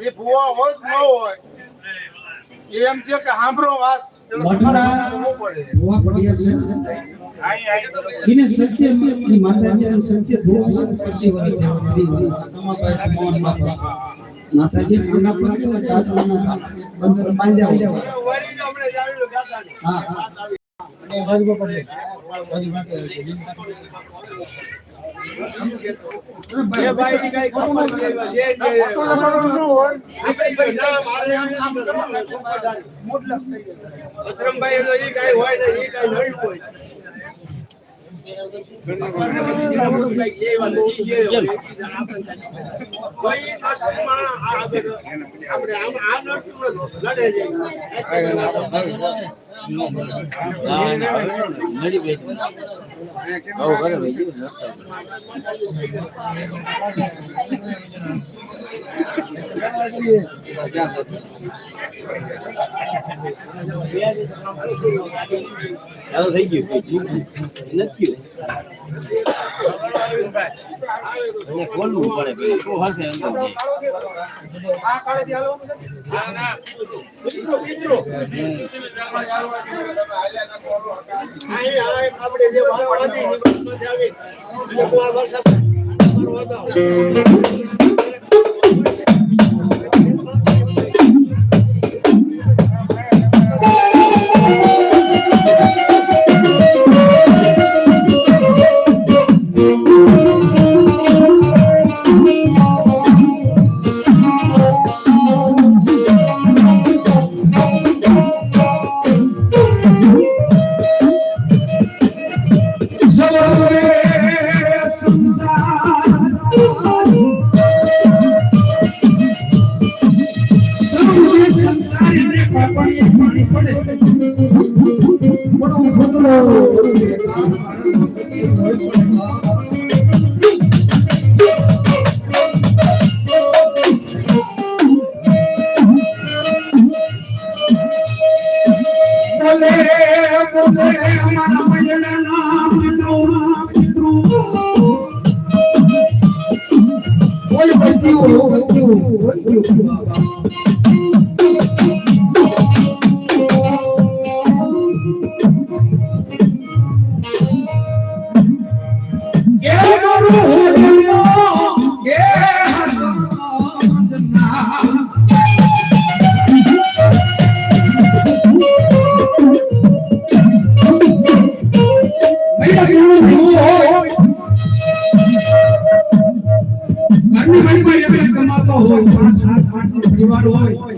એ ભૂવા હોય ન હોય એમ કે કે સાંભળો વાત. એને ની માતાજી અને સત્ય પચી વર્ષ થયા તમારા પાસે મોહન બાપા. માતાજી બંદર બાંધ્યા. હા હા. ભાઈની કાંઈ આપણે આમ આ. લડે છે. ભાઈ ચાલો થઈ ગયું નથી એને ખોલવું પડે પેલું તો હશે અંદર આપણે જે બચ્યું એ નો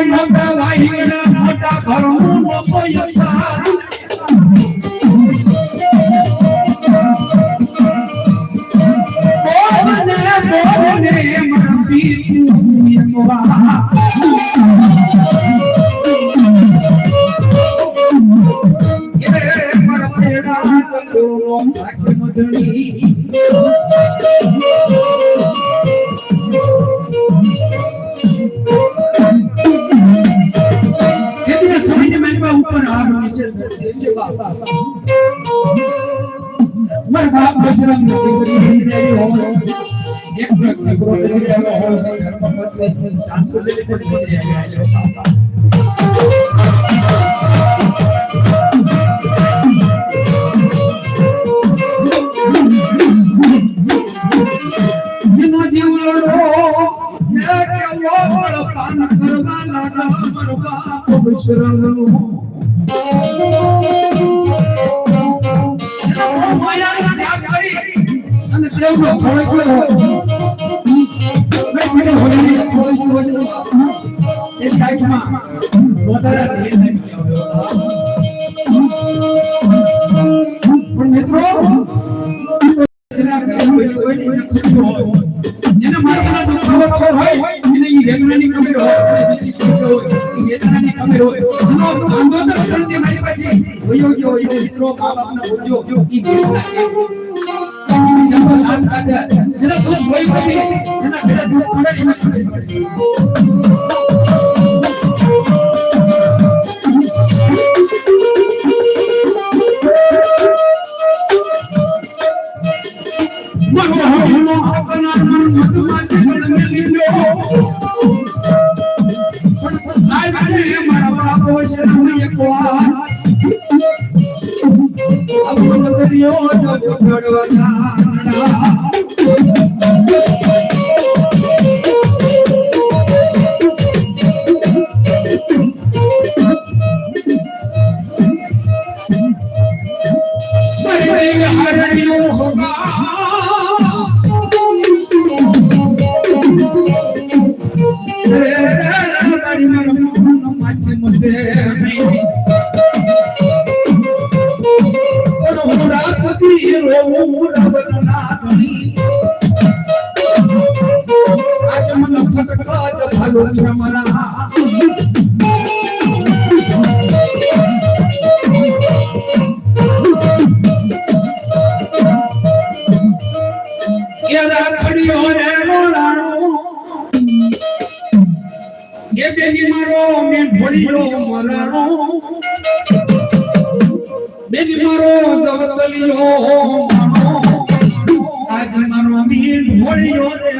કેવાડા મોટા વાહિના મોટા ઘરનું મોટો યસા मैं बाप बजरंग नदी को हिंदी में हो एक प्रकृति को हिंदी में हो धर्म पत्नी सांस्कृतिक को हिंदी में है जो बाबा I'm Shalom. માયાનો ત્યાગ અને દેવનો ખોળો કર્યો મેં વધારે મિત્રો હોય હોય એને મિત્રો મા બાપના બોલજો ઈ વેદના I'm gonna ہوگا the ہماری منوں پچے مسے میں پر ہو رات تی એ બેની મારો મેં ઢોળીયો મરણો. બેની મારો જવતલિયો માણો આજ મારો મેં ઢોળીયો રે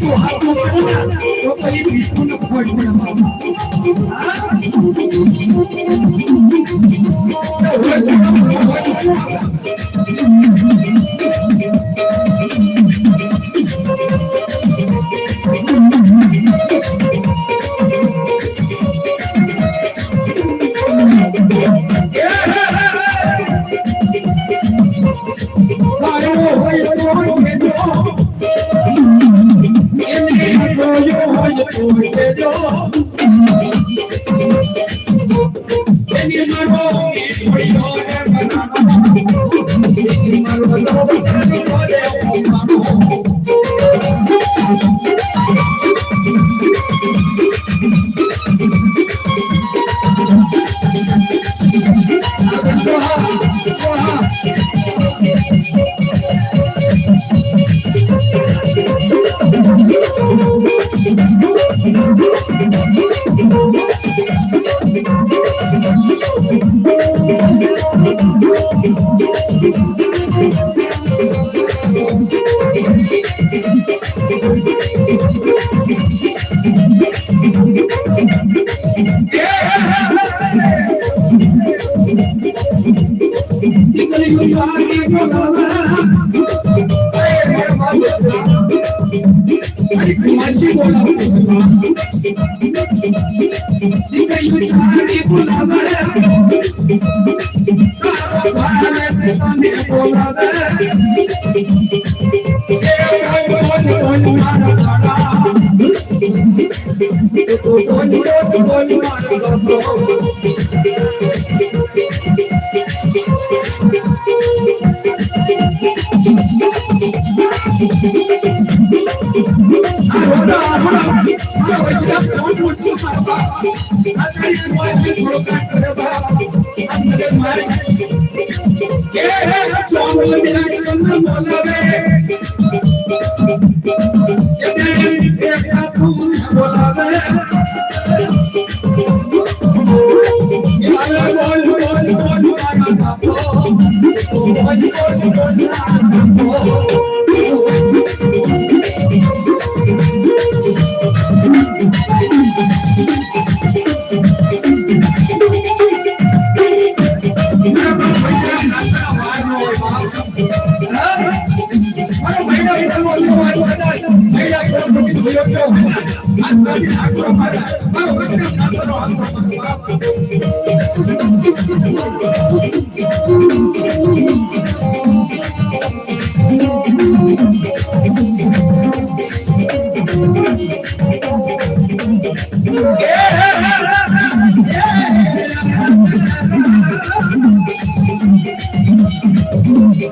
તું હાથમાં પડે ને, તો પછી બીજું ખોટ પડે I don't know. તારો ભાવે છે તને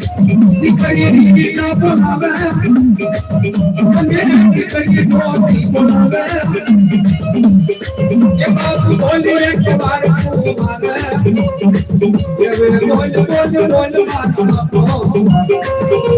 I'm going to go to the bottom of the bottom of the bottom of the bottom of the bottom of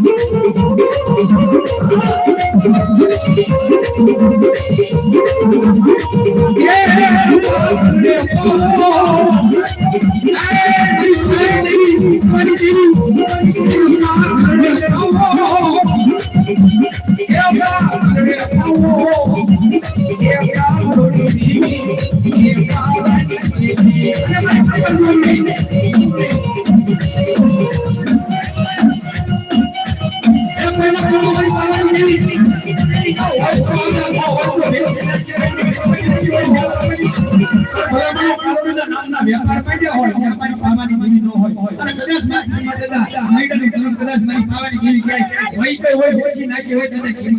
અને કદાચ મારી દાદા મેડમ કદાચ મારી પાવાની દેવી ક્યાંય હોય તો હોય ભોજી નાખી હોય દાદા કેમ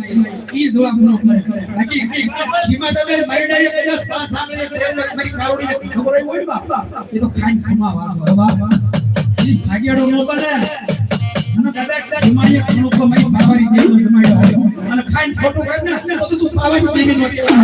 ઈ જવાબ ન મળે બાકી ખીમાદાદે મરડાએ કદાચ પાસ આવે છે તેર મારી કાવડી નથી. ખબર હોય ઓડ બાપ? એ તો ખાઈ ખમાવા છે બાપ. ઈ ભાગ્યાડો ન બને. અને દાદા ખીમાએ લોકો મારી પાવાની દેવ ન જમાડ્યો અને ખાઈ ખોટું કર ને તો તું પાવાની દેવી ન કહેવાય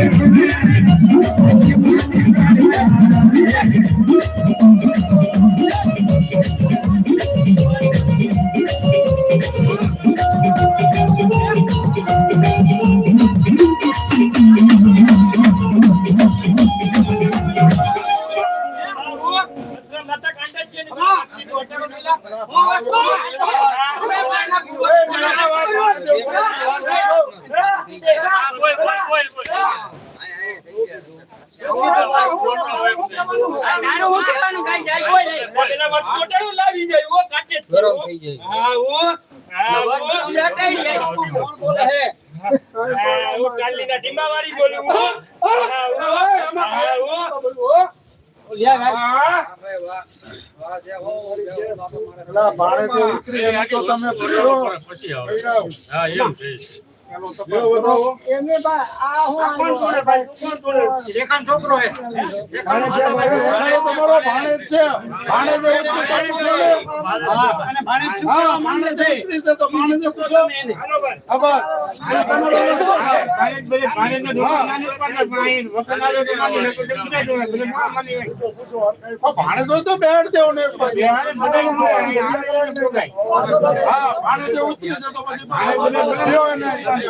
Yeah. પેલા ભાડે જે ઉતરી એનું તો તમે પૂછો. ભાણેજ તમારો ભાણેજ છે ભાણેજ ઉતરી પાણી પીએ. હા ભાણેજ ઉતરી છે તો પૂછો હા બસ એટલે ભાણેજ તો બેડ દેવો ને હા ભાણેજે છે પછી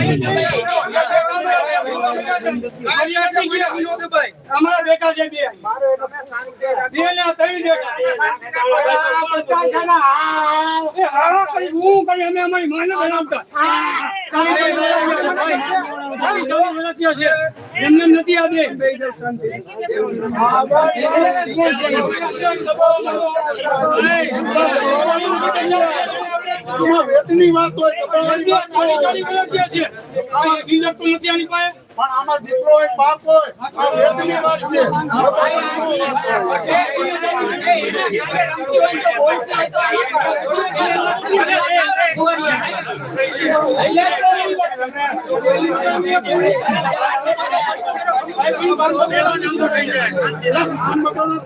¡Vamos! અમારા બેટા છે બે બે ને ત્રણ બેટા હું અમે અમારી માને બનાવતા નથી હશે. એમને નથી આ બે આમાં વાત હોય પણ આમાં દીકરો હોય બાપ હોય આ વેદની વાત છે.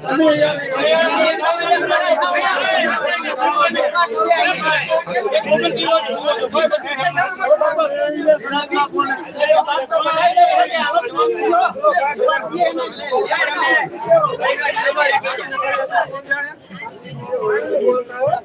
તમે યાર ગુજરાતમાં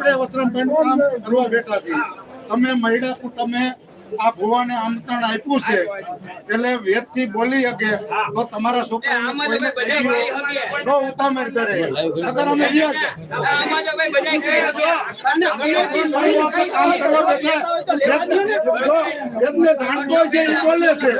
આપણે કામ કરવા બેઠા છીએ. તમે મહિલા કુટુંબે આ ભુવાને આમંત્રણ આપ્યું છે એટલે વેદથી બોલી શકે તો તમારા છોકરાને કોઈને કહી દ્યો. તો ઉતામેર કરે અગર અમે રહ્યા છે. આમાં તો ભાઈ બધા કહી શકો અને પણ ભાઈ આપણે કામ કરવા બેઠા વેદને- જાણતો છે એ બોલે છે